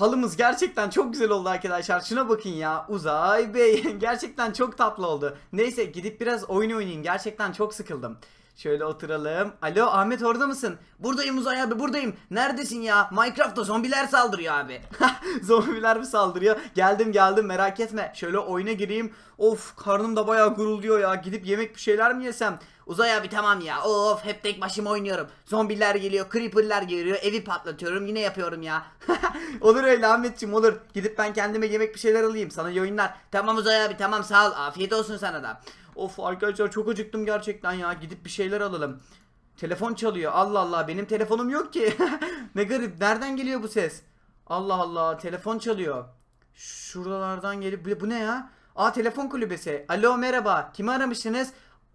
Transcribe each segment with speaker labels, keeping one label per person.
Speaker 1: Halımız gerçekten çok güzel oldu arkadaşlar. Şuna bakın ya. Uzay Bey gerçekten çok tatlı oldu. Neyse gidip biraz oyun oynayayım. Gerçekten çok sıkıldım. Şöyle oturalım. Alo Ahmet orada mısın? Buradayım Uzay abi buradayım. Neredesin ya? Minecraft'ta zombiler saldırıyor abi. zombiler mi saldırıyor? Geldim geldim merak etme. Şöyle oyuna gireyim. Of karnım da bayağı gurulduyor ya. Gidip yemek bir şeyler mi yesem? Uzay abi tamam ya. Of hep tek başıma oynuyorum. Zombiler geliyor, creeper'lar geliyor. Evi patlatıyorum. Yine yapıyorum ya. olur öyle Ahmetciğim olur. Gidip ben kendime yemek bir şeyler alayım. Sana iyi oyunlar. Tamam Uzay abi tamam sağ ol. Afiyet olsun sana da. Of arkadaşlar çok acıktım gerçekten ya. Gidip bir şeyler alalım. Telefon çalıyor. Allah Allah benim telefonum yok ki. ne garip. Nereden geliyor bu ses? Allah Allah telefon çalıyor. Şuralardan gelip bu ne ya? Aa telefon kulübesi. Alo merhaba. Kimi aramışsınız?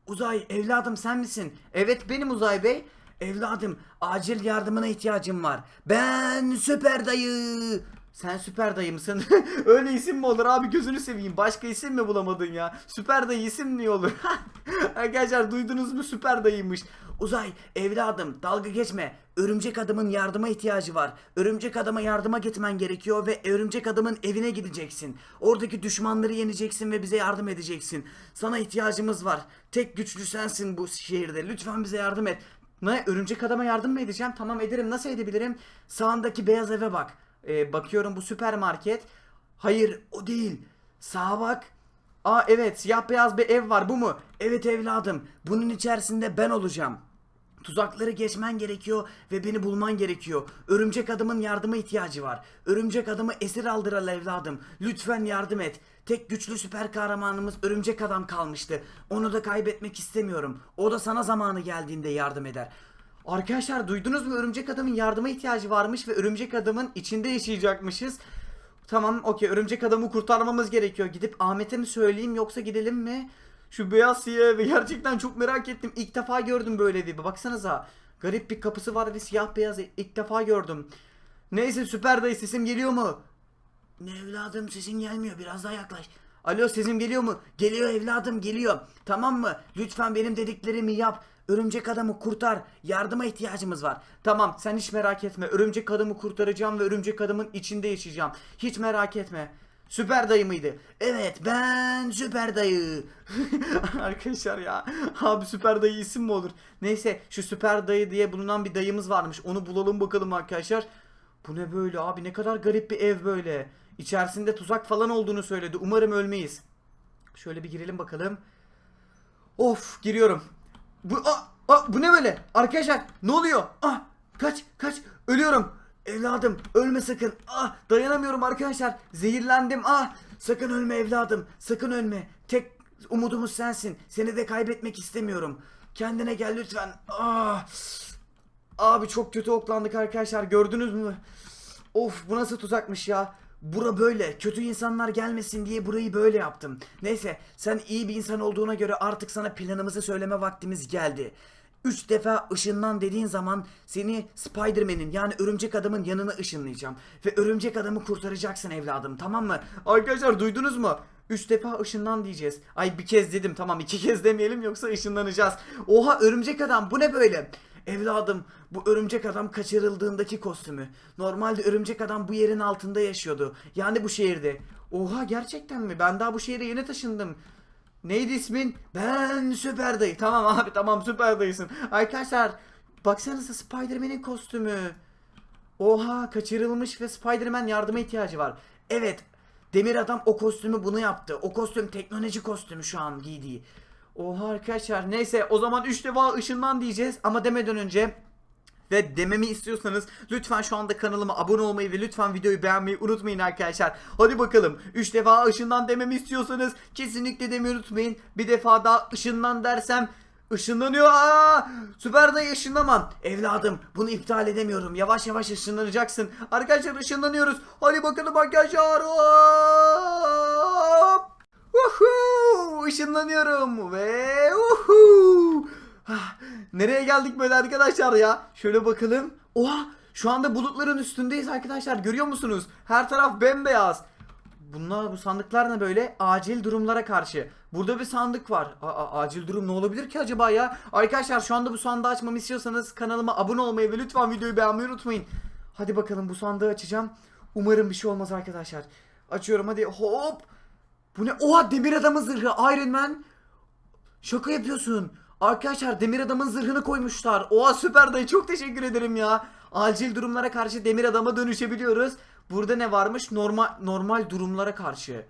Speaker 1: Uzay evladım sen misin? Evet benim Uzay Bey. Evladım acil yardımına ihtiyacım var. Ben süper dayı. Sen süper dayı mısın? Öyle isim mi olur abi gözünü seveyim. Başka isim mi bulamadın ya? Süper dayı isim mi olur? Arkadaşlar duydunuz mu süper dayıymış. Uzay evladım dalga geçme. Örümcek adamın yardıma ihtiyacı var. Örümcek adama yardıma gitmen gerekiyor ve örümcek adamın evine gideceksin. Oradaki düşmanları yeneceksin ve bize yardım edeceksin. Sana ihtiyacımız var. Tek güçlü sensin bu şehirde. Lütfen bize yardım et. Ne? Örümcek adama yardım mı edeceğim? Tamam ederim. Nasıl edebilirim? Sağındaki beyaz eve bak. Ee, bakıyorum bu süpermarket. Hayır o değil. Sağa bak. Aa evet siyah beyaz bir ev var bu mu? Evet evladım. Bunun içerisinde ben olacağım. Tuzakları geçmen gerekiyor ve beni bulman gerekiyor. Örümcek adamın yardıma ihtiyacı var. Örümcek adamı esir aldıral evladım. Lütfen yardım et. Tek güçlü süper kahramanımız örümcek adam kalmıştı. Onu da kaybetmek istemiyorum. O da sana zamanı geldiğinde yardım eder. Arkadaşlar duydunuz mu örümcek adamın yardıma ihtiyacı varmış ve örümcek adamın içinde yaşayacakmışız. Tamam okey örümcek adamı kurtarmamız gerekiyor. Gidip Ahmet'e mi söyleyeyim yoksa gidelim mi? Şu beyaz siyah evi gerçekten çok merak ettim. İlk defa gördüm böyle evi. Baksanıza. Garip bir kapısı var ve siyah beyaz ilk defa gördüm. Neyse süper dayı sesim geliyor mu? Ne evladım sesin gelmiyor biraz daha yaklaş. Alo sesim geliyor mu? Geliyor evladım geliyor. Tamam mı? Lütfen benim dediklerimi yap. Örümcek adamı kurtar. Yardıma ihtiyacımız var. Tamam sen hiç merak etme. Örümcek adamı kurtaracağım ve örümcek adamın içinde yaşayacağım. Hiç merak etme. Süper dayı mıydı? Evet ben süper dayı. Arkadaşlar ya. Abi süper dayı isim mi olur? Neyse şu süper dayı diye bulunan bir dayımız varmış. Onu bulalım bakalım arkadaşlar. Bu ne böyle abi ne kadar garip bir ev böyle. İçerisinde tuzak falan olduğunu söyledi. Umarım ölmeyiz. Şöyle bir girelim bakalım. Of giriyorum. Bu ah, ah, bu ne böyle? Arkadaşlar ne oluyor? Ah kaç kaç ölüyorum. Evladım ölme sakın. Ah dayanamıyorum arkadaşlar. Zehirlendim. Ah sakın ölme evladım. Sakın ölme. Tek umudumuz sensin. Seni de kaybetmek istemiyorum. Kendine gel lütfen. Ah. Abi çok kötü oklandık arkadaşlar. Gördünüz mü? Of bu nasıl tuzakmış ya. Bura böyle. Kötü insanlar gelmesin diye burayı böyle yaptım. Neyse sen iyi bir insan olduğuna göre artık sana planımızı söyleme vaktimiz geldi. Üç defa ışınlan dediğin zaman seni Spider-Man'in yani örümcek adamın yanına ışınlayacağım. Ve örümcek adamı kurtaracaksın evladım tamam mı? Arkadaşlar duydunuz mu? Üç defa ışınlan diyeceğiz. Ay bir kez dedim tamam iki kez demeyelim yoksa ışınlanacağız. Oha örümcek adam bu ne böyle? Evladım bu örümcek adam kaçırıldığındaki kostümü. Normalde örümcek adam bu yerin altında yaşıyordu. Yani bu şehirde. Oha gerçekten mi? Ben daha bu şehre yeni taşındım. Neydi ismin? Ben Süper Dayı. Tamam abi tamam Süper Dayısın. Arkadaşlar baksanıza Spider-Man'in kostümü. Oha kaçırılmış ve Spider-Man yardıma ihtiyacı var. Evet Demir Adam o kostümü bunu yaptı. O kostüm teknoloji kostümü şu an giydiği. Oha arkadaşlar neyse o zaman 3 defa ışından diyeceğiz ama demeden önce ve dememi istiyorsanız lütfen şu anda kanalıma abone olmayı ve lütfen videoyu beğenmeyi unutmayın arkadaşlar. Hadi bakalım 3 defa ışından dememi istiyorsanız kesinlikle demeyi unutmayın. Bir defa daha ışından dersem ışınlanıyor. Aa! Süper dayı ışınlaman. Evladım bunu iptal edemiyorum. Yavaş yavaş ışınlanacaksın. Arkadaşlar ışınlanıyoruz. Hadi bakalım arkadaşlar. Hop! Woohoo! Işınlanıyorum ve woohoo! Ah, Nereye geldik böyle arkadaşlar ya? Şöyle bakalım. Oha! Şu anda bulutların üstündeyiz arkadaşlar. Görüyor musunuz? Her taraf bembeyaz. Bunlar bu sandıklar ne böyle? Acil durumlara karşı. Burada bir sandık var. A- acil durum ne olabilir ki acaba ya? Arkadaşlar şu anda bu sandığı açmamı istiyorsanız kanalıma abone olmayı ve lütfen videoyu beğenmeyi unutmayın. Hadi bakalım bu sandığı açacağım. Umarım bir şey olmaz arkadaşlar. Açıyorum hadi hop. Bu ne? Oha demir adamın zırhı Iron Man. Şaka yapıyorsun. Arkadaşlar demir adamın zırhını koymuşlar. Oha süper dayı çok teşekkür ederim ya. Acil durumlara karşı demir adama dönüşebiliyoruz. Burada ne varmış? Normal normal durumlara karşı.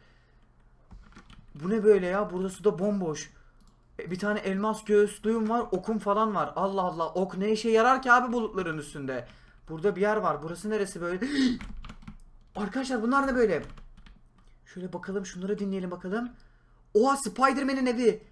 Speaker 1: Bu ne böyle ya? Burası da bomboş. E, Bir tane elmas göğüslüğüm var, okum falan var. Allah Allah, ok ne işe yarar ki abi bulutların üstünde? Burada bir yer var. Burası neresi böyle? Arkadaşlar bunlar ne böyle? Şöyle bakalım, şunları dinleyelim bakalım. Oha Spider-Man'in evi.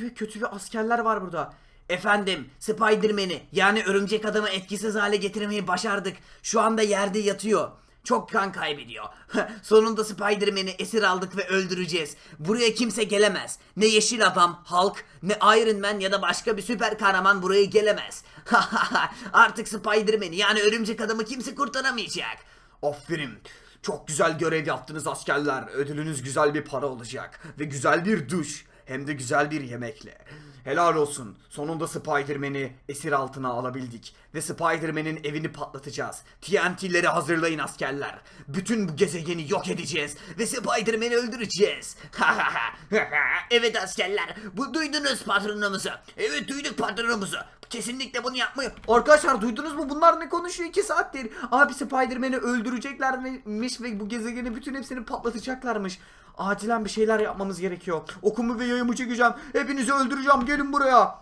Speaker 1: Ve kötü bir askerler var burada. Efendim, Spider-Man'i yani örümcek adamı etkisiz hale getirmeyi başardık. Şu anda yerde yatıyor. Çok kan kaybediyor. Sonunda Spider-Man'i esir aldık ve öldüreceğiz. Buraya kimse gelemez. Ne Yeşil Adam, Hulk, ne Iron Man ya da başka bir süper kahraman buraya gelemez. Artık Spider-Man'i yani örümcek adamı kimse kurtaramayacak. Aferin. Çok güzel görev yaptınız askerler. Ödülünüz güzel bir para olacak. Ve güzel bir duş. Hem de güzel bir yemekle. Helal olsun. Sonunda Spider-Man'i esir altına alabildik. Ve Spider-Man'in evini patlatacağız. TNT'leri hazırlayın askerler. Bütün bu gezegeni yok edeceğiz. Ve Spider-Man'i öldüreceğiz. evet askerler. Bu duydunuz patronumuzu. Evet duyduk patronumuzu. Kesinlikle bunu yapmayı. Arkadaşlar duydunuz mu? Bunlar ne konuşuyor 2 saattir? Abi Spider-Man'i öldüreceklermiş ve bu gezegeni bütün hepsini patlatacaklarmış. Acilen bir şeyler yapmamız gerekiyor. Okumu ve yayımı çekeceğim. Hepinizi öldüreceğim. Gelin buraya.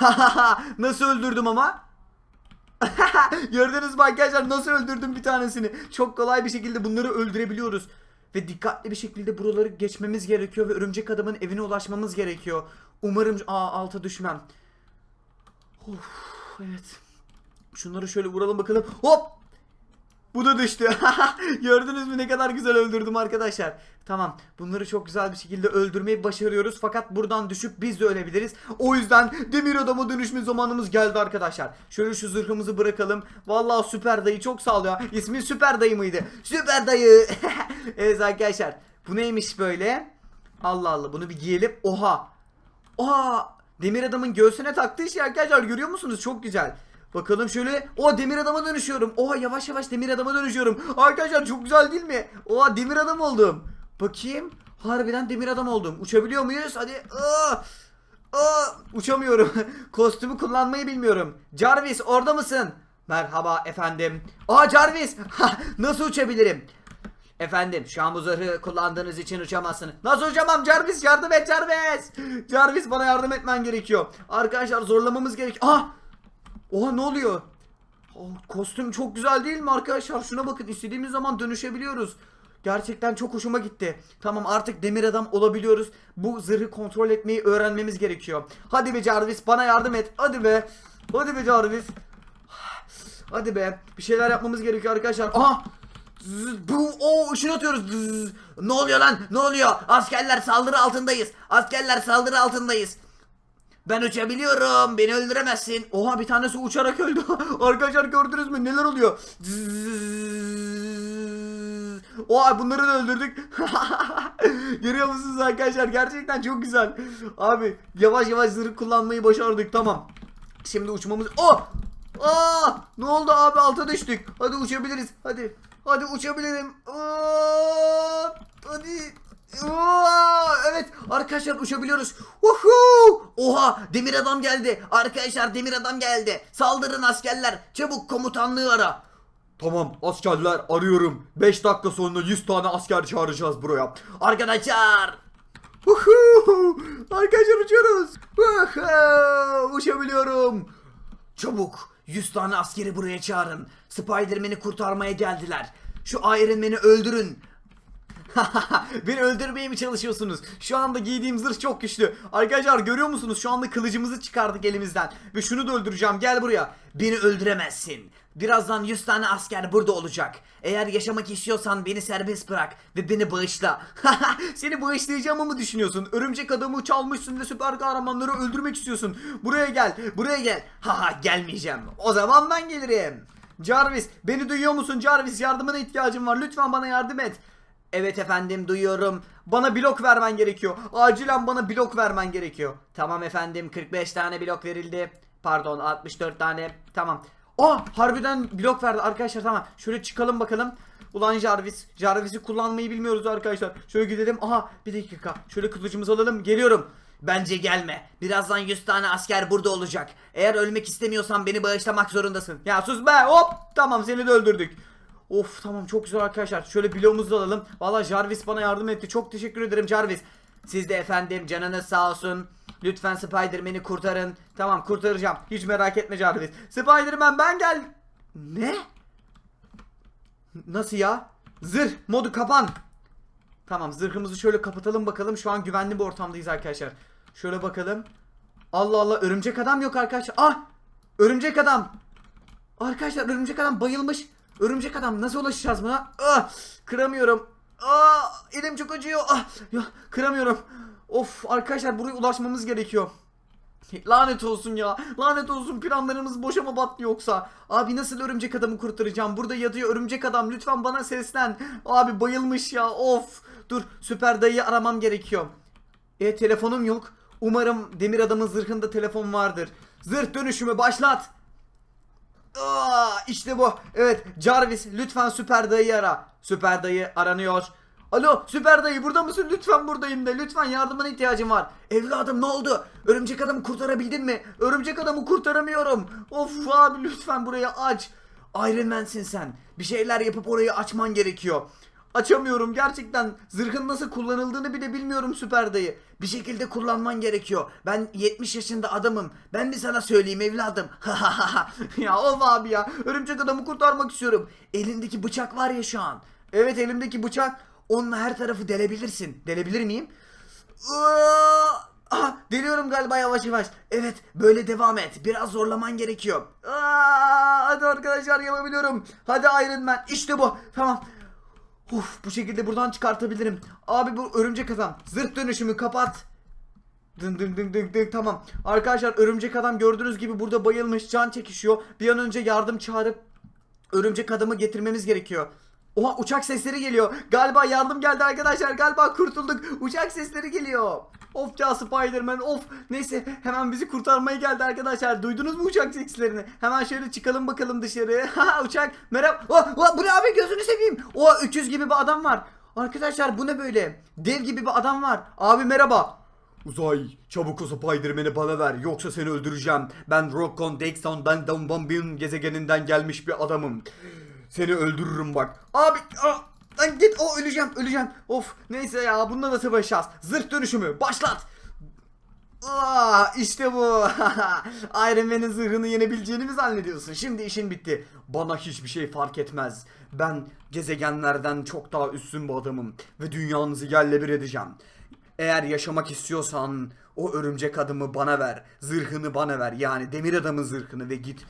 Speaker 1: Nasıl öldürdüm ama? Gördünüz mü arkadaşlar nasıl öldürdüm bir tanesini. Çok kolay bir şekilde bunları öldürebiliyoruz. Ve dikkatli bir şekilde buraları geçmemiz gerekiyor ve örümcek adamın evine ulaşmamız gerekiyor. Umarım aa, alta düşmem. Of, evet. Şunları şöyle vuralım bakalım. Hop! Bu da düştü. Gördünüz mü ne kadar güzel öldürdüm arkadaşlar. Tamam bunları çok güzel bir şekilde öldürmeyi başarıyoruz. Fakat buradan düşüp biz de ölebiliriz. O yüzden demir adama dönüşme zamanımız geldi arkadaşlar. Şöyle şu zırhımızı bırakalım. Vallahi süper dayı çok sağ ol. İsmi süper dayı mıydı? Süper dayı. evet arkadaşlar. Bu neymiş böyle? Allah Allah bunu bir giyelim. Oha. Oha. Demir adamın göğsüne taktığı şey arkadaşlar görüyor musunuz? Çok güzel. Bakalım şöyle. Oha demir adama dönüşüyorum. Oha yavaş yavaş demir adama dönüşüyorum. Arkadaşlar çok güzel değil mi? Oha demir adam oldum. Bakayım. Harbiden demir adam oldum. Uçabiliyor muyuz? Hadi. Aa! Aa! Uçamıyorum. Kostümü kullanmayı bilmiyorum. Jarvis orada mısın? Merhaba efendim. Aa Jarvis. Nasıl uçabilirim? Efendim şu an bu zırhı kullandığınız için uçamazsınız. Nasıl uçamam Jarvis yardım et Jarvis. Jarvis bana yardım etmen gerekiyor. Arkadaşlar zorlamamız gerekiyor. Ah! Oha ne oluyor? Oh, kostüm çok güzel değil mi arkadaşlar? Şuna bakın istediğimiz zaman dönüşebiliyoruz. Gerçekten çok hoşuma gitti. Tamam artık demir adam olabiliyoruz. Bu zırhı kontrol etmeyi öğrenmemiz gerekiyor. Hadi be Jarvis bana yardım et. Hadi be. Hadi be Jarvis. Hadi be. Bir şeyler yapmamız gerekiyor arkadaşlar. Aha! Bu o ışın atıyoruz. Ne oluyor lan? Ne oluyor? Askerler saldırı altındayız. Askerler saldırı altındayız. Ben uçabiliyorum. Beni öldüremezsin. Oha bir tanesi uçarak öldü. Arkadaşlar gördünüz mü? Neler oluyor? Oha bunları da öldürdük. Görüyor musunuz arkadaşlar? Gerçekten çok güzel. Abi yavaş yavaş zırh kullanmayı başardık. Tamam. Şimdi uçmamız... Oh! Aa! Ne oldu abi? Alta düştük. Hadi uçabiliriz. Hadi. Hadi uçabilirim. Aa! Hadi. Aa! Evet arkadaşlar uçabiliyoruz. Uhu! Oha demir adam geldi. Arkadaşlar demir adam geldi. Saldırın askerler. Çabuk komutanlığı ara. Tamam askerler arıyorum. 5 dakika sonra 100 tane asker çağıracağız buraya. Arkadaşlar. Uhu! Arkadaşlar uçuyoruz. Uhu! Uçabiliyorum. Çabuk 100 tane askeri buraya çağırın. Spider-Man'i kurtarmaya geldiler. Şu Iron Man'i öldürün. Beni öldürmeye mi çalışıyorsunuz? Şu anda giydiğim zırh çok güçlü. Arkadaşlar görüyor musunuz? Şu anda kılıcımızı çıkardık elimizden. Ve şunu da öldüreceğim. Gel buraya. Beni öldüremezsin. Birazdan 100 tane asker burada olacak. Eğer yaşamak istiyorsan beni serbest bırak ve beni bağışla. Seni bağışlayacağımı mı düşünüyorsun? Örümcek adamı çalmışsın ve süper kahramanları öldürmek istiyorsun. Buraya gel. Buraya gel. Haha gelmeyeceğim. O zaman ben gelirim. Jarvis beni duyuyor musun Jarvis yardımına ihtiyacım var lütfen bana yardım et. Evet efendim duyuyorum. Bana blok vermen gerekiyor. Acilen bana blok vermen gerekiyor. Tamam efendim 45 tane blok verildi. Pardon 64 tane. Tamam. Aa harbiden blok verdi arkadaşlar tamam. Şöyle çıkalım bakalım. Ulan Jarvis. Jarvis'i kullanmayı bilmiyoruz arkadaşlar. Şöyle gidelim. Aha bir dakika. Şöyle kılıcımızı alalım. Geliyorum. Bence gelme. Birazdan 100 tane asker burada olacak. Eğer ölmek istemiyorsan beni bağışlamak zorundasın. Ya sus be hop. Tamam seni de öldürdük. Of tamam çok güzel arkadaşlar. Şöyle bloğumuzu alalım. Valla Jarvis bana yardım etti. Çok teşekkür ederim Jarvis. Siz de efendim canınız sağ olsun. Lütfen Spider-Man'i kurtarın. Tamam kurtaracağım. Hiç merak etme Jarvis. Spider-Man ben gel. Ne? Nasıl ya? Zırh modu kapan. Tamam zırhımızı şöyle kapatalım bakalım. Şu an güvenli bir ortamdayız arkadaşlar. Şöyle bakalım. Allah Allah örümcek adam yok arkadaşlar. Ah! Örümcek adam. Arkadaşlar örümcek adam bayılmış. Örümcek adam nasıl ulaşacağız buna? Ah! Kıramıyorum. Ah! Elim çok acıyor. Ah! Ya kıramıyorum. Of arkadaşlar buraya ulaşmamız gerekiyor. Lanet olsun ya. Lanet olsun planlarımız boşa mı battı yoksa? Abi nasıl örümcek adamı kurtaracağım? Burada yatıyor örümcek adam. Lütfen bana seslen. Abi bayılmış ya. Of. Dur süper dayıyı aramam gerekiyor. E telefonum yok. Umarım demir adamın zırhında telefon vardır. Zırh dönüşümü başlat. Aa, işte bu. Evet Jarvis lütfen süper dayıyı ara. Süper dayı aranıyor. Alo süper dayı burada mısın? Lütfen buradayım de. Lütfen yardımına ihtiyacım var. Evladım ne oldu? Örümcek adamı kurtarabildin mi? Örümcek adamı kurtaramıyorum. Of abi lütfen burayı aç. Iron Man'sin sen. Bir şeyler yapıp orayı açman gerekiyor. Açamıyorum gerçekten. Zırhın nasıl kullanıldığını bile bilmiyorum süper dayı. Bir şekilde kullanman gerekiyor. Ben 70 yaşında adamım. Ben mi sana söyleyeyim evladım? ya of abi ya. Örümcek adamı kurtarmak istiyorum. Elindeki bıçak var ya şu an. Evet elimdeki bıçak. Onunla her tarafı delebilirsin. Delebilir miyim? Aa! Ah, deliyorum galiba yavaş yavaş. Evet, böyle devam et. Biraz zorlaman gerekiyor. Aa, hadi arkadaşlar yapabiliyorum. Hadi Iron Man. İşte bu. Tamam. Uf, bu şekilde buradan çıkartabilirim. Abi bu örümcek adam. Zırh dönüşümü kapat. Dın dın dın dın dın tamam. Arkadaşlar örümcek adam gördüğünüz gibi burada bayılmış can çekişiyor. Bir an önce yardım çağırıp örümcek adamı getirmemiz gerekiyor. Oha uçak sesleri geliyor. Galiba yardım geldi arkadaşlar. Galiba kurtulduk. Uçak sesleri geliyor. Of ya Spiderman of. Neyse hemen bizi kurtarmaya geldi arkadaşlar. Duydunuz mu uçak seslerini? Hemen şöyle çıkalım bakalım dışarı. Ha uçak. Merhaba. Oh, oh, bu ne abi gözünü seveyim. O 300 gibi bir adam var. Arkadaşlar bu ne böyle? Dev gibi bir adam var. Abi merhaba. Uzay çabuk o Spiderman'i bana ver yoksa seni öldüreceğim. Ben Rockon Dexon Dan Bombin gezegeninden gelmiş bir adamım. Seni öldürürüm bak. Abi ah, git o öleceğim öleceğim. Of neyse ya bunda nasıl savaşacağız? Zırh dönüşümü başlat. Aa, işte bu. Iron Man'in zırhını yenebileceğini mi zannediyorsun? Şimdi işin bitti. Bana hiçbir şey fark etmez. Ben gezegenlerden çok daha üstün bir adamım. Ve dünyanızı yerle bir edeceğim. Eğer yaşamak istiyorsan o örümcek adamı bana ver. Zırhını bana ver. Yani demir adamın zırhını ve git.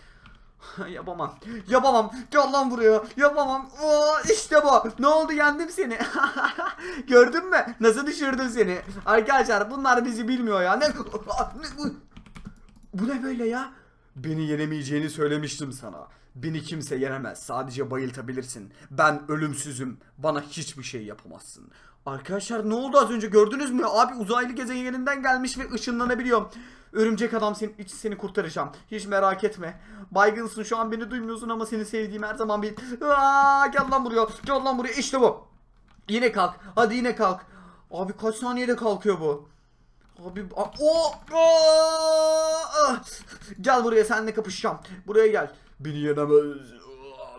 Speaker 1: Yapamam. Yapamam. Gel lan buraya. Yapamam. Oo, işte bu. Ne oldu yendim seni. Gördün mü? Nasıl düşürdüm seni? Arkadaşlar bunlar bizi bilmiyor ya. Ne? bu ne böyle ya? Beni yenemeyeceğini söylemiştim sana. Beni kimse yenemez. Sadece bayıltabilirsin. Ben ölümsüzüm. Bana hiçbir şey yapamazsın. Arkadaşlar ne oldu az önce gördünüz mü? Abi uzaylı gezegeninden gelmiş ve ışınlanabiliyor. Örümcek adam seni, hiç seni kurtaracağım. Hiç merak etme. Baygınsın şu an beni duymuyorsun ama seni sevdiğim her zaman bil. Aa, gel lan buraya. Gel lan buraya. İşte bu. Yine kalk. Hadi yine kalk. Abi kaç saniyede kalkıyor bu? Abi o Aa! Gel buraya seninle kapışacağım. Buraya gel. Beni yenemez.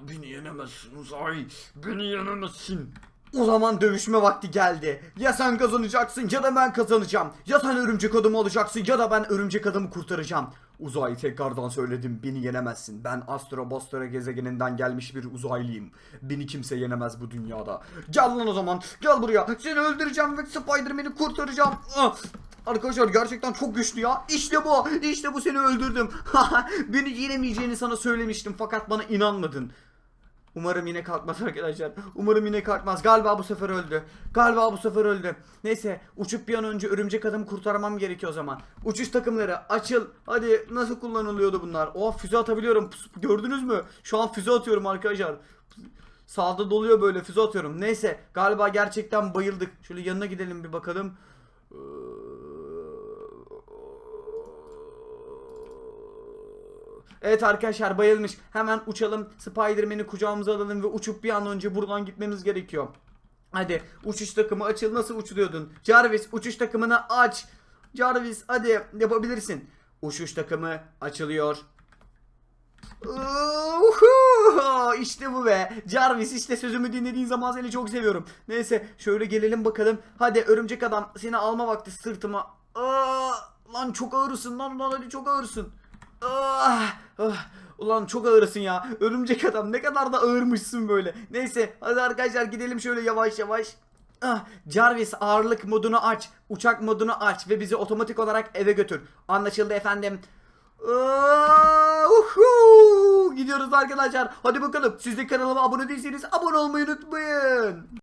Speaker 1: Beni yenemezsin uzay. Beni yenemezsin. O zaman dövüşme vakti geldi. Ya sen kazanacaksın ya da ben kazanacağım. Ya sen örümcek adamı olacaksın ya da ben örümcek adamı kurtaracağım. Uzay tekrardan söyledim beni yenemezsin. Ben Astro Bostora gezegeninden gelmiş bir uzaylıyım. Beni kimse yenemez bu dünyada. Gel lan o zaman gel buraya. Seni öldüreceğim ve Spider-Man'i kurtaracağım. Ah! Arkadaşlar gerçekten çok güçlü ya. İşte bu. İşte bu seni öldürdüm. beni yenemeyeceğini sana söylemiştim fakat bana inanmadın. Umarım yine kalkmaz arkadaşlar. Umarım yine kalkmaz. Galiba bu sefer öldü. Galiba bu sefer öldü. Neyse uçup bir an önce örümcek adamı kurtarmam gerekiyor o zaman. Uçuş takımları açıl. Hadi nasıl kullanılıyordu bunlar? Oh füze atabiliyorum. Gördünüz mü? Şu an füze atıyorum arkadaşlar. Sağda doluyor böyle füze atıyorum. Neyse galiba gerçekten bayıldık. Şöyle yanına gidelim bir bakalım. Evet arkadaşlar bayılmış. Hemen uçalım. Spider-Man'i kucağımıza alalım ve uçup bir an önce buradan gitmemiz gerekiyor. Hadi uçuş takımı açıl. Nasıl uçuruyordun? Jarvis uçuş takımını aç. Jarvis hadi yapabilirsin. Uçuş takımı açılıyor. Uhu! İşte bu be. Jarvis işte sözümü dinlediğin zaman seni çok seviyorum. Neyse şöyle gelelim bakalım. Hadi örümcek adam seni alma vakti sırtıma. Aa, lan çok ağırsın lan lan hadi çok ağırsın. Ah, ah. Ulan çok ağırsın ya. Örümcek adam ne kadar da ağırmışsın böyle. Neyse hadi arkadaşlar gidelim şöyle yavaş yavaş. Ah, Jarvis ağırlık modunu aç. Uçak modunu aç ve bizi otomatik olarak eve götür. Anlaşıldı efendim. Aa, uhu! Gidiyoruz arkadaşlar. Hadi bakalım. Siz de kanalıma abone değilseniz abone olmayı unutmayın.